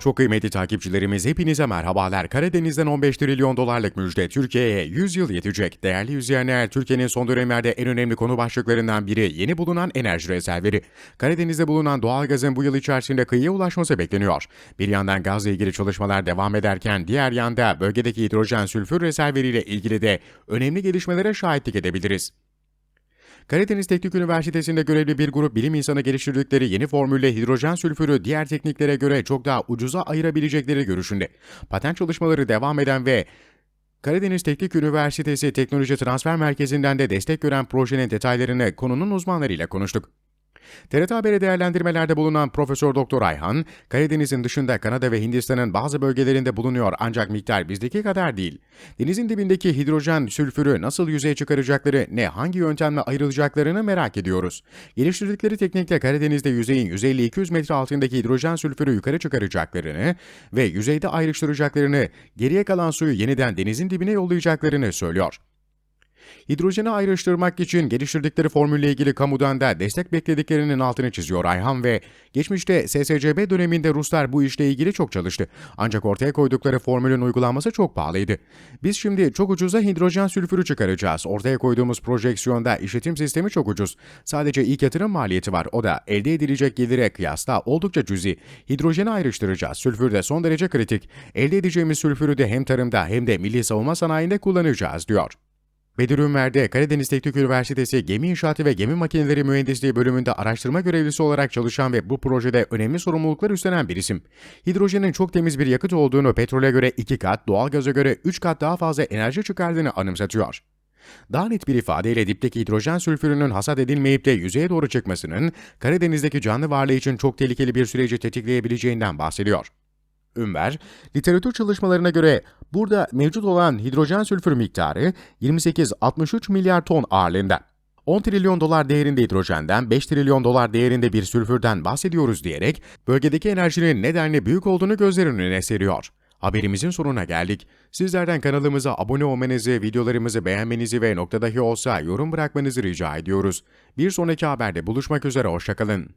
Çok kıymetli takipçilerimiz hepinize merhabalar. Karadeniz'den 15 trilyon dolarlık müjde Türkiye'ye 100 yıl yetecek. Değerli izleyenler, Türkiye'nin son dönemlerde en önemli konu başlıklarından biri yeni bulunan enerji rezervleri. Karadeniz'de bulunan doğalgazın bu yıl içerisinde kıyıya ulaşması bekleniyor. Bir yandan gazla ilgili çalışmalar devam ederken diğer yanda bölgedeki hidrojen sülfür rezervleriyle ilgili de önemli gelişmelere şahitlik edebiliriz. Karadeniz Teknik Üniversitesi'nde görevli bir grup bilim insanı geliştirdikleri yeni formülle hidrojen sülfürü diğer tekniklere göre çok daha ucuza ayırabilecekleri görüşünde. Patent çalışmaları devam eden ve Karadeniz Teknik Üniversitesi Teknoloji Transfer Merkezi'nden de destek gören projenin detaylarını konunun uzmanlarıyla konuştuk. TRT Haber'e değerlendirmelerde bulunan Profesör Doktor Ayhan, Karadeniz'in dışında Kanada ve Hindistan'ın bazı bölgelerinde bulunuyor ancak miktar bizdeki kadar değil. Denizin dibindeki hidrojen sülfürü nasıl yüzeye çıkaracakları ne hangi yöntemle ayrılacaklarını merak ediyoruz. Geliştirdikleri teknikle Karadeniz'de yüzeyin 150-200 metre altındaki hidrojen sülfürü yukarı çıkaracaklarını ve yüzeyde ayrıştıracaklarını, geriye kalan suyu yeniden denizin dibine yollayacaklarını söylüyor. Hidrojeni ayrıştırmak için geliştirdikleri formülle ilgili kamudan da destek beklediklerinin altını çiziyor Ayhan ve geçmişte SSCB döneminde Ruslar bu işle ilgili çok çalıştı. Ancak ortaya koydukları formülün uygulanması çok pahalıydı. Biz şimdi çok ucuza hidrojen sülfürü çıkaracağız. Ortaya koyduğumuz projeksiyonda işletim sistemi çok ucuz. Sadece ilk yatırım maliyeti var. O da elde edilecek gelire kıyasla oldukça cüzi. Hidrojeni ayrıştıracağız. Sülfür de son derece kritik. Elde edeceğimiz sülfürü de hem tarımda hem de milli savunma sanayinde kullanacağız diyor. Bedir Ünver'de Karadeniz Teknik Üniversitesi Gemi İnşaatı ve Gemi Makineleri Mühendisliği bölümünde araştırma görevlisi olarak çalışan ve bu projede önemli sorumluluklar üstlenen bir isim. Hidrojenin çok temiz bir yakıt olduğunu petrole göre 2 kat, doğalgaza göre 3 kat daha fazla enerji çıkardığını anımsatıyor. Daha net bir ifadeyle dipteki hidrojen sülfürünün hasat edilmeyip de yüzeye doğru çıkmasının Karadeniz'deki canlı varlığı için çok tehlikeli bir süreci tetikleyebileceğinden bahsediyor. Ünver, literatür çalışmalarına göre burada mevcut olan hidrojen sülfür miktarı 28-63 milyar ton ağırlığında. 10 trilyon dolar değerinde hidrojenden 5 trilyon dolar değerinde bir sülfürden bahsediyoruz diyerek bölgedeki enerjinin nedenli büyük olduğunu gözlerin önüne seriyor. Haberimizin sonuna geldik. Sizlerden kanalımıza abone olmanızı, videolarımızı beğenmenizi ve noktadahi olsa yorum bırakmanızı rica ediyoruz. Bir sonraki haberde buluşmak üzere, hoşçakalın.